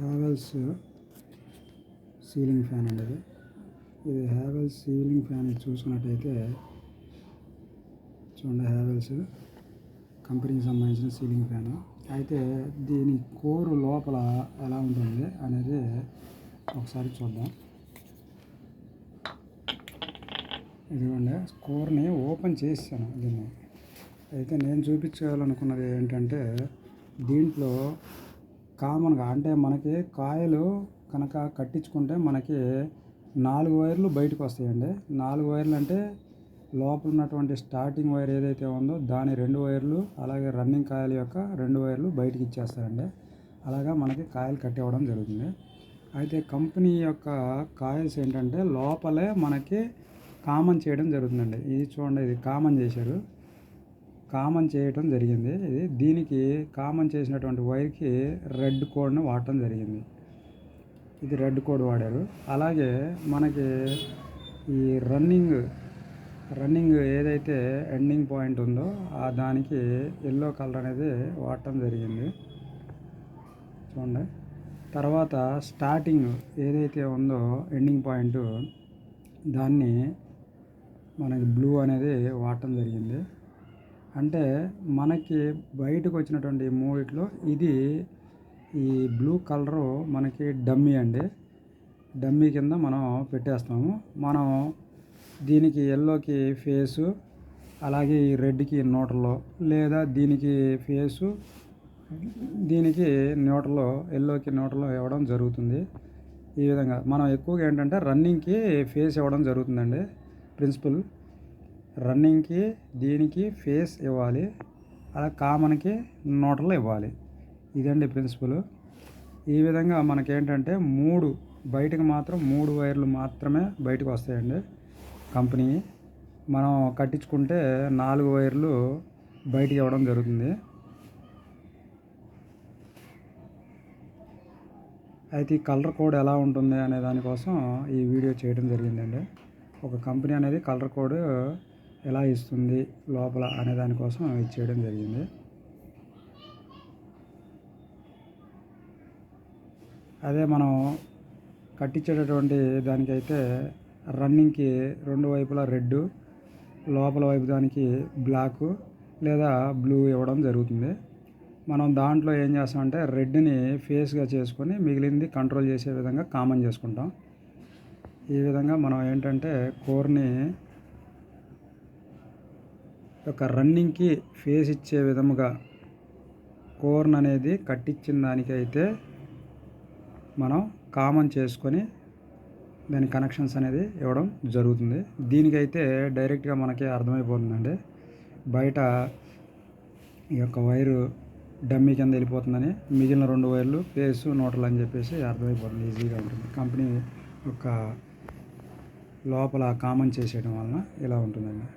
Havells ceiling fan అండి ఇది ఇది హ్యావెల్స్ సీలింగ్ ఫ్యాన్ ఇది చూసుకున్నట్టయితే చూడండి హ్యావెల్స్ కంపెనీకి సంబంధించిన సీలింగ్ ఫ్యాన్ అయితే దీని కోరు లోపల ఎలా ఉంటుంది అనేది ఒకసారి చూద్దాం. ఇదిగోండి కోర్ని ఓపెన్ చేసాను దీన్ని. అయితే నేను చూపించాలనుకున్నది ఏంటంటే దీంట్లో కామన్గా అంటే మనకి కాయలు కనుక కట్టించుకుంటే మనకి నాలుగు వైర్లు బయటకు వస్తాయండి. నాలుగు వైర్లు అంటే లోపల ఉన్నటువంటి స్టార్టింగ్ వైర్ ఏదైతే ఉందో దాని రెండు వైర్లు అలాగే రన్నింగ్ కాయల యొక్క రెండు వైర్లు బయటికి ఇచ్చేస్తారండి. అలాగా మనకి కాయలు కట్టివ్వడం జరుగుతుంది. అయితే కంపెనీ యొక్క కాయల్స్ ఏంటంటే లోపలే మనకి కామన్ చేయడం జరుగుతుందండి. ఇది చూడండి ఇది కామన్ చేశారు. కామన్ చేయటం జరిగింది. ఇది దీనికి కామన్ చేసినటువంటి వైర్కి రెడ్ కోడ్ను వాడటం జరిగింది. ఇది రెడ్ కోడ్ వాడారు. అలాగే మనకి ఈ రన్నింగ్ రన్నింగ్ ఏదైతే ఎండింగ్ పాయింట్ ఉందో ఆ దానికి ఎల్లో కలర్ అనేది వాడటం జరిగింది. చూడండి. తర్వాత స్టార్టింగ్ ఏదైతే ఉందో ఎండింగ్ పాయింట్ దాన్ని మనకి బ్లూ అనేది వాడటం జరిగింది. అంటే మనకి బయటకు వచ్చినటువంటి మూడిట్లో ఇది ఈ బ్లూ కలరు మనకి డమ్మీ అండి. డమ్మీ కింద మనం పెట్టేస్తాము. మనం దీనికి ఎల్లోకి ఫేసు అలాగే ఈ రెడ్కి నోటలో లేదా దీనికి ఫేసు దీనికి నోటలో ఎల్లోకి నోటలో ఇవ్వడం జరుగుతుంది. ఈ విధంగా మనం ఎక్కువగా ఏంటంటే రన్నింగ్కి ఫేస్ ఇవ్వడం జరుగుతుందండి. ప్రిన్సిపల్ రన్నింగ్కి దీనికి ఫేస్ ఇవ్వాలి. అలా కామన్కి నోటలు ఇవ్వాలి. ఇదండి ప్రిన్సిపల్. ఈ విధంగా మనకేంటంటే మూడు బయటకు మాత్రం మూడు వైర్లు మాత్రమే బయటకు వస్తాయండి కంపెనీ. మనం కట్టించుకుంటే నాలుగు వైర్లు బయటికి ఇవ్వడం జరుగుతుంది. అయితే ఈ కలర్ కోడ్ ఎలా ఉంటుంది అనే దానికోసం ఈ వీడియో చేయడం జరిగిందండి. ఒక కంపెనీ అనేది కలర్ కోడ్ ఎలా ఇస్తుంది లోపల అనే దానికోసం ఇది చేయడం జరిగింది. అదే మనం కట్టించేటటువంటి దానికైతే రన్నింగ్కి రెండు వైపులా రెడ్ లోపల వైపు దానికి బ్లాక్ లేదా బ్లూ ఇవ్వడం జరుగుతుంది. మనం దాంట్లో ఏం చేస్తామంటే రెడ్ని ఫేస్గా చేసుకొని మిగిలింది కంట్రోల్ చేసే విధంగా కామన్ చేసుకుంటాం. ఈ విధంగా మనం ఏంటంటే కోర్ని ఒక రన్నింగ్కి ఫేస్ ఇచ్చే విధముగా కోర్న్ అనేది కట్టించిన దానికైతే మనం కామన్ చేసుకొని దాని కనెక్షన్స్ అనేది ఇవ్వడం జరుగుతుంది. దీనికైతే డైరెక్ట్గా మనకి అర్థమైపోతుందండి. బయట ఈ యొక్క వైరు డమ్మీ కింద వెళ్ళిపోతుందని మిగిలిన రెండు వైర్లు ఫేస్ నోటలు అని చెప్పేసి అర్థమైపోతుంది. ఈజీగా ఉంటుంది. కంపెనీ యొక్క లోపల కామన్ చేసేయడం వలన ఇలా ఉంటుందండి.